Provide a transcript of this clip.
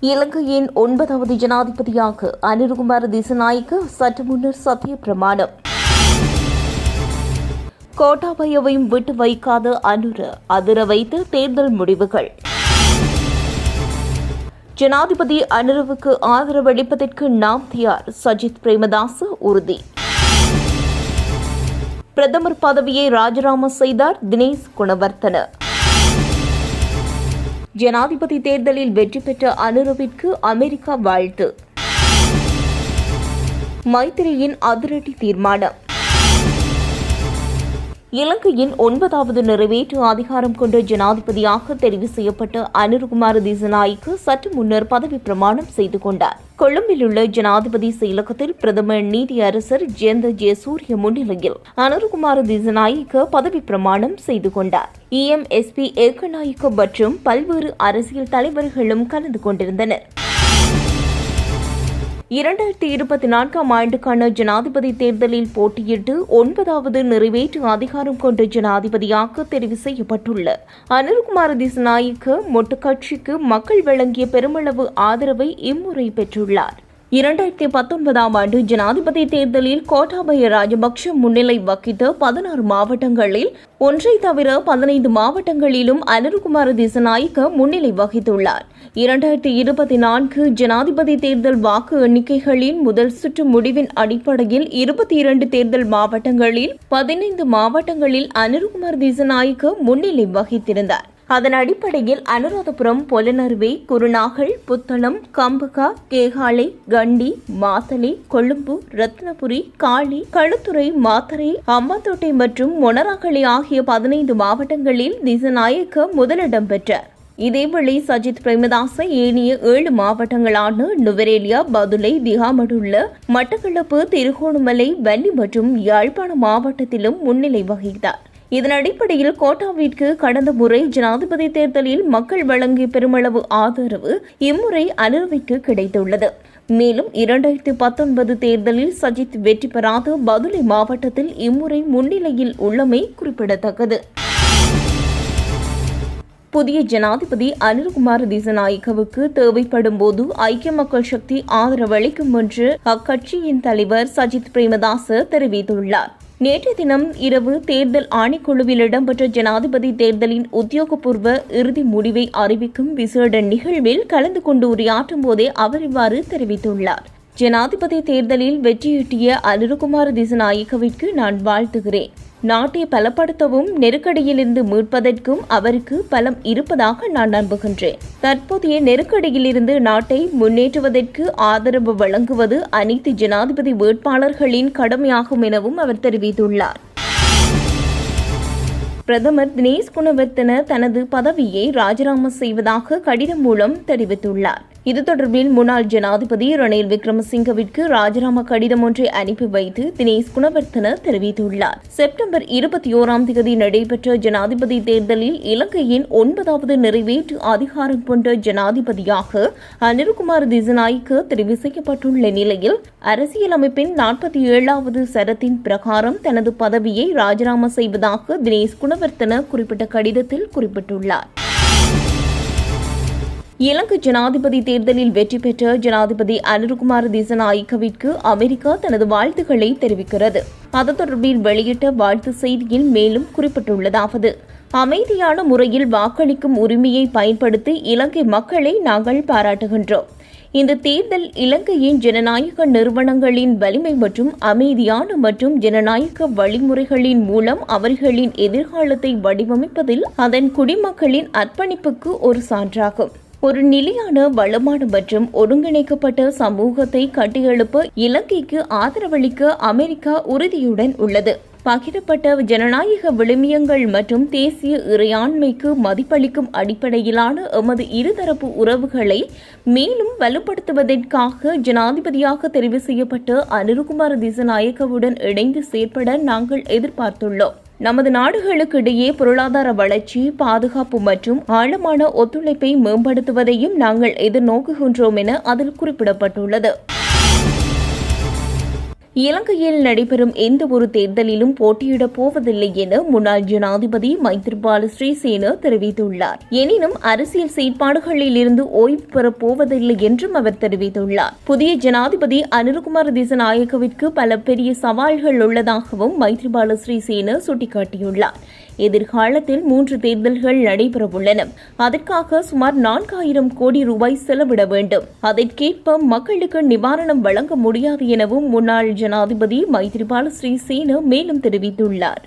இலங்கையின் ஒன்பதாவது ஜனாதிபதியாக அனிருகுமார் திசநாயக்க சற்று முன்னர் சத்திய பிரமாணம் கோட்டாபயவையும் விட்டு வைக்காத அனுர அதிர வைத்த தேர்தல் முடிவுகள். ஜனாதிபதி அனுரவுக்கு ஆதரவளிப்பதற்கு நாம் தியார். சஜித் பிரேமதாசு உறுதி. பிரதமர் பதவியை ராஜினாமா செய்தார் தினேஷ் குணவர்த்தன. ஜனாதிபதி தேர்தலில் வெற்றி பெற்ற அனுரவிற்கு அமெரிக்கா வாழ்த்து. மைத்திரியின் அதிரடி தீர்மானம். இலங்கையின் ஒன்பதாவது நிறைவேற்று அதிகாரம் கொண்ட ஜனாதிபதியாக தெரிவு செய்யப்பட்ட அனுர்குமார் திசநாய்க்கு சற்று முன்னர் பதவி பிரமாணம் செய்து கொண்டார். கொழும்பில் உள்ள ஜனாதிபதி செயலகத்தில் பிரதமர் நீதியரசர் ஜெயந்த ஜெயசூரிய முன்னிலையில் அனுர்குமார் திசநாய்க்கு பதவி பிரமாணம் செய்து கொண்டார். இஎம்எஸ்பி ஏகநாயக்க மற்றும் பல்வேறு அரசியல் தலைவர்களும் கலந்து கொண்டிருந்தனர். இரண்டாயிரத்தி இருபத்தி நான்காம் ஆண்டுக்கான ஜனாதிபதி தேர்தலில் போட்டியிட்டு ஒன்பதாவது நிறைவேற்று அதிகாரம் கொண்ட ஜனாதிபதியாக தெரிவு செய்யப்பட்டுள்ள. அனில்குமார் திசநாயக்க மொட்டு கட்சிக்கு மக்கள் வழங்கிய பெருமளவு ஆதரவை இம்முறை பெற்றுள்ளார். இரண்டாயிரத்தி பத்தொன்பதாம் ஆண்டு ஜனாதிபதி தேர்தலில் கோட்டாபய ராஜபக்ஷ முன்னிலை வகித்த பதினாறு மாவட்டங்களில் ஒன்றை தவிர பதினைந்து மாவட்டங்களிலும் அனில்குமார் திசநாயக்க முன்னிலை வகித்துள்ளார். இரண்டாயிரத்தி இருபத்தி நான்கு ஜனாதிபதி தேர்தல் வாக்கு எண்ணிக்கைகளின் முதல் சுற்று முடிவின் அடிப்படையில் இருபத்தி இரண்டு தேர்தல் மாவட்டங்களில் பதினைந்து மாவட்டங்களில் அனில்குமார் திசநாயக்க முன்னிலை வகித்திருந்தார். அதன் அடிப்படையில் அனுராதபுரம் பொலனறுவை குருநாகல் புத்தளம் கம்பகா கேகாலை கண்டி மாத்தளை கொழும்பு ரத்னபுரி காளி களுத்துறை மாத்தரை அம்பாத்தோட்டை மற்றும் மொனராகலை ஆகிய பதினைந்து மாவட்டங்களில் திசநாயக்க முதலிடம் பெற்றார். இதேவேளை சஜித் பிரேமதாச ஏனைய ஏழு மாவட்டங்களான நுவரேலியா பதுளை திகாமடுள்ள மட்டக்களப்பு திருகோணமலை வன்னி மற்றும் யாழ்ப்பாண மாவட்டத்திலும் முன்னிலை வகித்தார். இதன் அடிப்படையில் கோட்டாவிற்கு கடந்த முறை ஜனாதிபதி தேர்தலில் மக்கள் வழங்கிய பெருமளவு ஆதரவு இம்முறை அனுரவிற்கு கிடைத்துள்ளது. மேலும் இரண்டாயிரத்தி பத்தொன்பது தேர்தலில் சஜித் வெற்றி பெறாத பதுளை மாவட்டத்தில் இம்முறை முன்னிலையில் உள்ளமை குறிப்பிடத்தக்கது. புதிய ஜனாதிபதி அனில்குமார் திசநாயக்கவுக்கு தேவைப்படும் போது ஐக்கிய மக்கள் சக்தி ஆதரவளிக்கும் என்று அக்கட்சியின் தலைவர் சஜித் பிரேமதாச தெரிவித்துள்ளார். நேற்று தினம் இரவு தேர்தல் ஆணைக்குழுவில் இடம்பெற்ற ஜனாதிபதி தேர்தலின் உத்தியோகபூர்வ இறுதி முடிவை அறிவிக்கும் விசேட நிகழ்வில் கலந்து கொண்டு உரையாற்றும் போதே அவர் இவ்வாறு தெரிவித்துள்ளார். ஜனாதிபதி தேர்தலில் வெற்றியீட்டிய அனிருகுமார் திசநாயக்கவிற்கு நான் வாழ்த்துகிறேன். நாட்டை பலப்படுத்தவும் நெருக்கடியிலிருந்து மீட்பதற்கும் அவருக்கு பலம் இருப்பதாக நான் நம்புகின்றேன். தற்போதைய நெருக்கடியிலிருந்து நாட்டை முன்னேற்றுவதற்கு ஆதரவு வழங்குவது அனைத்து ஜனாதிபதி வேட்பாளர்களின் கடமையாகும் எனவும் அவர் தெரிவித்துள்ளார். பிரதமர் தினேஷ் குணவர்த்தன தனது பதவியை ராஜினாமா செய்வதாக கடிதம் மூலம் தெரிவித்துள்ளார். இது தொடர்பில் முன்னாள் ஜனாதிபதி ரணில் விக்ரமசிங்கவிற்கு ராஜினாமா கடிதம் ஒன்றை அனுப்பி வைத்து தினேஷ் குணவர்த்தன தெரிவித்துள்ளார். செப்டம்பர் இருபத்தி ஓராம் தேதி நடைபெற்ற ஜனாதிபதி தேர்தலில் இலங்கையின் ஒன்பதாவது நிறைவேற்று அதிகாரம் கொண்ட ஜனாதிபதியாக அனில்குமார் திசநாய்க்கு தெரிவு செய்யப்பட்டுள்ள நிலையில் அரசியலமைப்பின் நாற்பத்தி ஏழாவது சரத்தின் பிரகாரம் தனது பதவியை ராஜினாமா செய்வதாக தினேஷ் குணவர்த்தன குறிப்பிட்ட கடிதத்தில் குறிப்பிட்டுள்ளார். இலங்கை ஜனாதிபதி தேர்தலில் வெற்றி பெற்ற ஜனாதிபதி அனிருகுமார் திசநாயக்கவிற்கு அமெரிக்கா தனது வாழ்த்துக்களை தெரிவிக்கிறது. அது தொடர்பில் வெளியிட்ட வாழ்த்து செய்தியில் மேலும் குறிப்பிட்டுள்ளதாவது அமைதியான முறையில் வாக்களிக்கும் உரிமையை பயன்படுத்தி இலங்கை மக்களை நாங்கள் பாராட்டுகின்றோம். இந்த தேர்தல் இலங்கையின் ஜனநாயக நிறுவனங்களின் வலிமை மற்றும் அமைதியான மற்றும் ஜனநாயக வழிமுறைகளின் மூலம் அவர்களின் எதிர்காலத்தை வடிவமைப்பதில் அதன் குடிமக்களின் அர்ப்பணிப்புக்கு ஒரு சான்றாகும். ஒரு நிலையான வளமான மற்றும் ஒருங்கிணைக்கப்பட்ட சமூகத்தை கட்டியெழுப்ப இலங்கைக்கு ஆதரவளிக்க அமெரிக்கா உறுதியுடன் உள்ளது. பகிரப்பட்ட ஜனநாயக விழுமியங்கள் மற்றும் தேசிய இறையாண்மைக்கு மதிப்பளிக்கும் அடிப்படையிலான எமது இருதரப்பு உறவுகளை மேலும் வலுப்படுத்துவதற்காக ஜனாதிபதியாக தெரிவு செய்யப்பட்ட அனிருகுமார் திசநாயக்கவுடன் இணைந்து செயற்பட நாங்கள் எதிர்பார்த்துள்ளோம். நமது நாடுகளுக்கு இடையே பொருளாதார வளர்ச்சி பாதுகாப்பு மற்றும் ஆழமான ஒத்துழைப்பை மேம்படுத்துவதையும் நாங்கள் எதிர்நோக்குகின்றோம் என அதில் குறிப்பிடப்பட்டுள்ளது. இலங்கையில் நடைபெறும் எந்த ஒரு தேர்தலிலும் போட்டியிடப் போவதில்லை என முன்னாள் ஜனாதிபதி மைத்ரிபால ஸ்ரீசேனா தெரிவித்துள்ளார். எனினும் அரசியல் செயற்பாடுகளில் இருந்து ஓய்வு பெறப் போவதில்லை என்றும் அவர் தெரிவித்துள்ளார். புதிய ஜனாதிபதி அனுருகுமார் திசநாயக்கவிற்கு பல பெரிய சவால்கள் உள்ளதாகவும் மைத்ரிபால ஸ்ரீசேனா சுட்டிக்காட்டியுள்ளார். எதிர்காலத்தில் மூன்று தேர்தல்கள் நடைபெறவுள்ளன. அதற்காக சுமார் நான்காயிரம் கோடி ரூபாய் செலவிட வேண்டும். அதற்கேற்ப மக்களுக்கு நிவாரணம் வழங்க முடியாது எனவும் முன்னாள் ஜனாதிபதி மைத்ரிபால ஸ்ரீசேன மேலும் தெரிவித்துள்ளார்.